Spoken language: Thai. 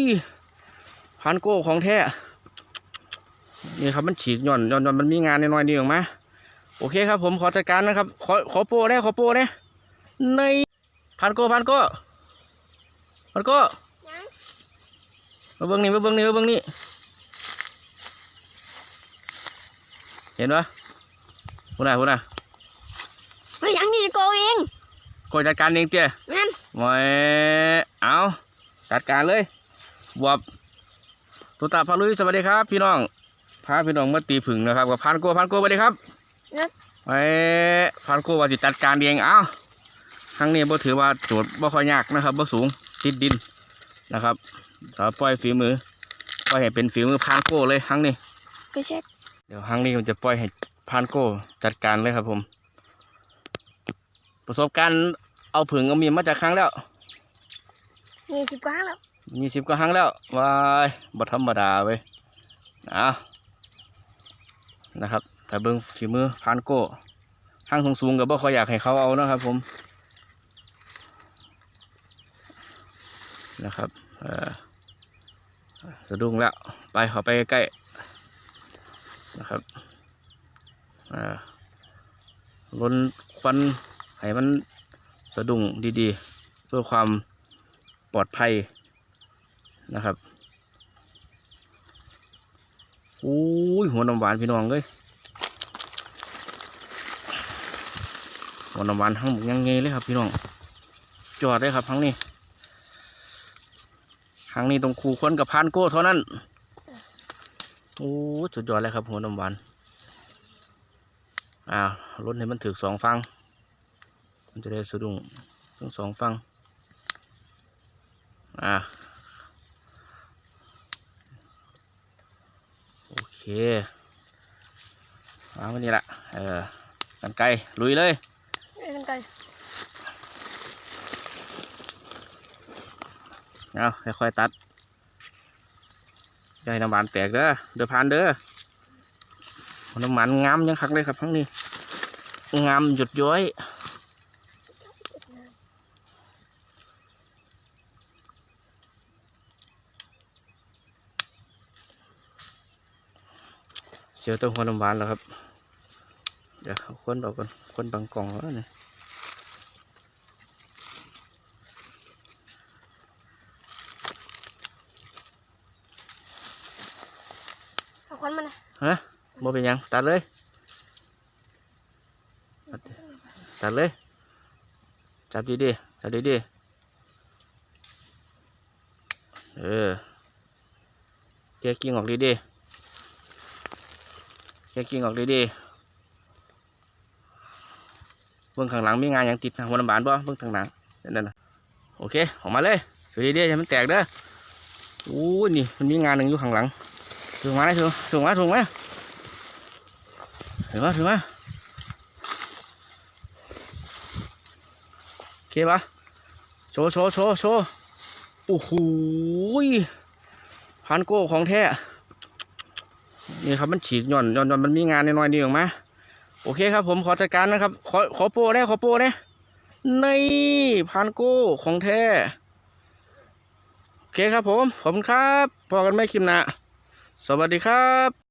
ยพันโก้ของแท้นี่ครับมันฉีกหย่อนหย่อนหย่อนมันมีงานน้อยๆนี่ออกมาโอเคครับ ผมขอจัดการนะครับ ขอขอโปรได้ขอโปรได้ในพันโก้พันโก้พันโก้ยังมาเบิ้งนี่มาเบิ้งนี่มาเบิ้งนี่เห็นปะพูดนะพูดนะเฮ้ยยังนี่โกเองกดจัดการเองเตี้ยนั่นไว้เอาจัดการเลย บวบตุตาพาลุยสวัสดีครับ พี่น้องพาพี่น้องมาตีผึ่งนะครับกับพันโกพันโกสวัสดีครับนั่นไว้พันโกว่าจิจัดการเองเอ้าครั้งนี้บ่ถือว่าโจทย์บ่ค่อยยากนะครับบ่สูงติดดินนะครับเราปล่อยฝีมือปล่อยให้เป็นฝีมือพันโกเลยครั้งนี้ไปเช็ดเดี๋ยวครั้งนี้ผมจะปล่อยให้พันโกจัดการเลยครับผม ประสบการณ์เอาผึ่งเอามีมมาจากครั้งแล้วยี่สิบกว่าแล้ว ยี่สิบกว่าครั้งแล้ววายบ่ธรรมดาเว้ยเอานะครับแต่เบิ้งฝีมือพานโก้ห้างสูงกับบ่ค่ออยากให้เขาเอานะครับผมนะครับเออสะดุ้งแล้ว ไปขอไปใกล้นะครับอ่าล้นควันให้มันสะดุ้งดีๆ เพื่อความปลอดภัย นะครับอุ้ยหัวน้ำหวานพี่น้องเลยหัวน้ำหวานทั้งหมดยังไงเลยครับ พี่น้อง จอดเลยครับทั้งนี้ทั้งนี้ตรงคูควนกับพานโก้เท่านั้นโอ้สุดยอดเลยครับหัวน้ำหวานอ่ารถให้มันถือสองฟัง มันจะได้สะดุ้งทั้งสองฟังอ่า โอเค วางไว้นี่ละเออกันไกลลุยเลยเอ้ยกันไกลเอาค่อยๆตัดอย่าให้น้ำหวานแตกเด้อเดือพานเด้อน้ำหวานงามยังคักเลยครับทั้งนี้งามหยุดย้อย เสียวแตัวหัวน้ำหวานแล้วครับ เดี๋ยวเอาคนออกก่อนคนบางกล่องแล้วเนี่ยเอาควันมานะฮะบ่เป็นหยังตัดเลยตัดดิตัดเลย จับดีๆจับดีๆเออเทียกิ่งออกดีๆ เทียกิ่งออกดีๆเบื้องข้างหลังมีงานหยังติดหัวน้ำบานบ่เบื้องข้างหลังนั่นน่ะโอเคออกมาเลยดูดีๆอย่ามันแตกเด้ออู้นี่มันมีงานหนึ่งอยู่ข้างหลังถึงมาได้ถึงถึงมาถึงมาถึงมาถึงมาโอเคปะโชว์โชว์โชว์โชว์โอ้โหพันโก้ของแท้ นี่ครับมันฉีกหย่อนหย่อนหย่อนมันมีงานน้อยๆนี่ออกมาโอเคครับ ผมขอจัดการนะครับ ขอขอโปรได้ขอโปรได้ในพันโก้ของแท้โอเคครับผม ขอบคุณครับพอกันไม่คลิปหนะสวัสดีครับ